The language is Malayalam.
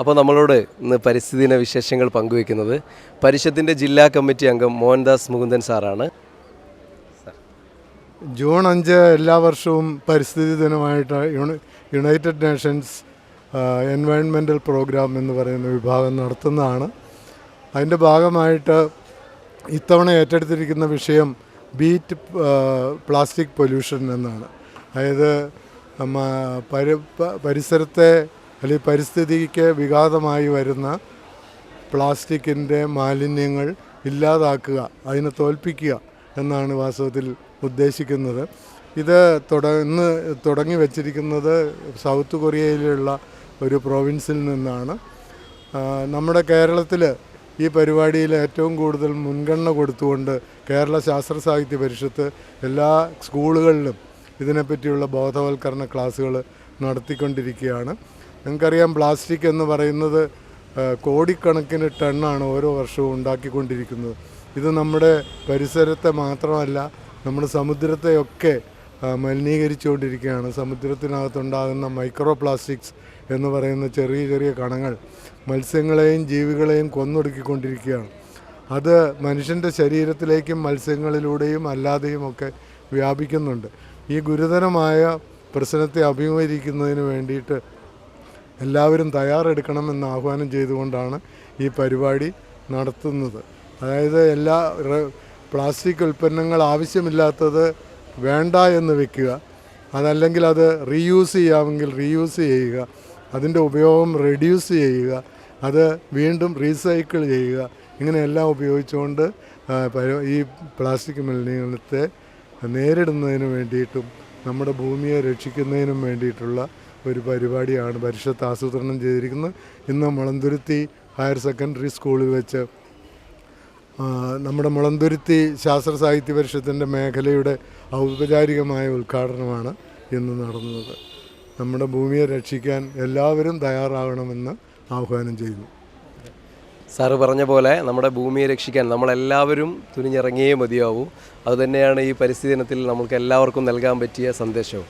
അപ്പോൾ നമ്മളോട് ഇന്ന് പരിസ്ഥിതി ദിന വിശേഷങ്ങൾ പങ്കുവയ്ക്കുന്നത് പരിഷത്തിന്റെ ജില്ലാ കമ്മിറ്റി അംഗം മോഹൻദാസ് മുകുന്ദൻ സാറാണ്. ജൂൺ അഞ്ച് എല്ലാ വർഷവും പരിസ്ഥിതി ദിനമായിട്ട് യുണൈറ്റഡ് നേഷൻസ് എൻവയൺമെന്റൽ പ്രോഗ്രാം എന്ന് പറയുന്ന വിഭാഗം നടത്തുന്നതാണ്. അതിന്റെ ഭാഗമായിട്ട് ഇത്തവണ ഏറ്റെടുത്തിരിക്കുന്ന വിഷയം ബീറ്റ് പ്ലാസ്റ്റിക് പൊല്യൂഷൻ എന്നാണ്. അതായത് പരിസരത്തെ അല്ലെങ്കിൽ പരിസ്ഥിതിക്ക് വിഘാതമായി വരുന്ന പ്ലാസ്റ്റിക്കിന്റെ മാലിന്യങ്ങൾ ഇല്ലാതാക്കുക അതിനെ തോൽപ്പിക്കുക എന്നാണ് വാസ്തവത്തിൽ ഉദ്ദേശിക്കുന്നത്. ഇത് തുട ഇന്ന് തുടങ്ങി വച്ചിരിക്കുന്നത് സൗത്ത് കൊറിയയിലുള്ള ഒരു പ്രോവിൻസിൽ നിന്നാണ്. നമ്മുടെ കേരളത്തിൽ ഈ പരിപാടിയിൽ ഏറ്റവും കൂടുതൽ മുൻഗണന കൊടുത്തുകൊണ്ട് കേരള ശാസ്ത്ര സാഹിത്യ പരിഷത്ത് എല്ലാ സ്കൂളുകളിലും ഇതിനെപ്പറ്റിയുള്ള ബോധവൽക്കരണ ക്ലാസ്സുകൾ നടത്തിക്കൊണ്ടിരിക്കുകയാണ്. നിങ്ങൾക്കറിയാം പ്ലാസ്റ്റിക് എന്ന് പറയുന്നത് കോടിക്കണക്കിന് ടണ്ണാണ് ഓരോ വർഷവും ഉണ്ടാക്കിക്കൊണ്ടിരിക്കുന്നത്. ഇത് നമ്മുടെ പരിസരത്തെ മാത്രമല്ല നമ്മുടെ സമുദ്രത്തെയൊക്കെ മലിനീകരിച്ചുകൊണ്ടിരിക്കുകയാണ്. സമുദ്രത്തിനകത്തുണ്ടാകുന്ന മൈക്രോ പ്ലാസ്റ്റിക്സ് എന്ന് പറയുന്ന ചെറിയ ചെറിയ കണങ്ങൾ മത്സ്യങ്ങളെയും ജീവികളെയും കൊന്നൊടുക്കിക്കൊണ്ടിരിക്കുകയാണ്. അത് മനുഷ്യന്റെ ശരീരത്തിലേക്കും മത്സ്യങ്ങളിലൂടെയും അല്ലാതെയും ഒക്കെ വ്യാപിക്കുന്നുണ്ട്. ഈ ഗുരുതരമായ പ്രശ്നത്തെ അഭിമുഖീകരിക്കുന്നതിന് വേണ്ടിയിട്ട് എല്ലാവരും തയ്യാറെടുക്കണമെന്ന് ആഹ്വാനം ചെയ്തുകൊണ്ടാണ് ഈ പരിപാടി നടത്തുന്നത്. അതായത് എല്ലാ പ്ലാസ്റ്റിക് ഉൽപ്പന്നങ്ങൾ ആവശ്യമില്ലാത്തത് വേണ്ട എന്ന് വെക്കുക അതല്ലെങ്കിൽ അത് റീയൂസ് ചെയ്യാമെങ്കിൽ റീയൂസ് ചെയ്യുക അതിന്റെ ഉപയോഗം റെഡ്യൂസ് ചെയ്യുക അത് വീണ്ടും റീസൈക്കിൾ ചെയ്യുക ഇങ്ങനെയെല്ലാം ഉപയോഗിച്ചുകൊണ്ട് ഈ പ്ലാസ്റ്റിക് മലിനീകരണത്തെ നേരിടുന്നതിന് വേണ്ടിയിട്ടും നമ്മുടെ ഭൂമിയെ രക്ഷിക്കുന്നതിനും വേണ്ടിയിട്ടുള്ള ഒരു പരിപാടിയാണ് പരിഷത്ത് ആസൂത്രണം ചെയ്തിരിക്കുന്നത്. ഇന്ന് മുളന്തുരുത്തി ഹയർ സെക്കൻഡറി സ്കൂളിൽ വെച്ച് നമ്മുടെ മുളന്തുരുത്തി ശാസ്ത്ര സാഹിത്യ പരിഷത്തിന്റെ മേഖലയുടെ ഔപചാരികമായ ഉദ്ഘാടനമാണ് ഇന്ന് നടന്നത്. നമ്മുടെ ഭൂമിയെ രക്ഷിക്കാൻ എല്ലാവരും തയ്യാറാകണമെന്ന് ആഹ്വാനം ചെയ്തു സാറ് പറഞ്ഞ പോലെ നമ്മുടെ ഭൂമിയെ രക്ഷിക്കാൻ നമ്മളെല്ലാവരും തുനിഞ്ഞിറങ്ങിയേ മതിയാവൂ. അതുതന്നെയാണ് ഈ പരിസ്ഥിതി ദിനത്തിൽ നമുക്ക് എല്ലാവർക്കും നൽകാൻ പറ്റിയ സന്ദേശവും.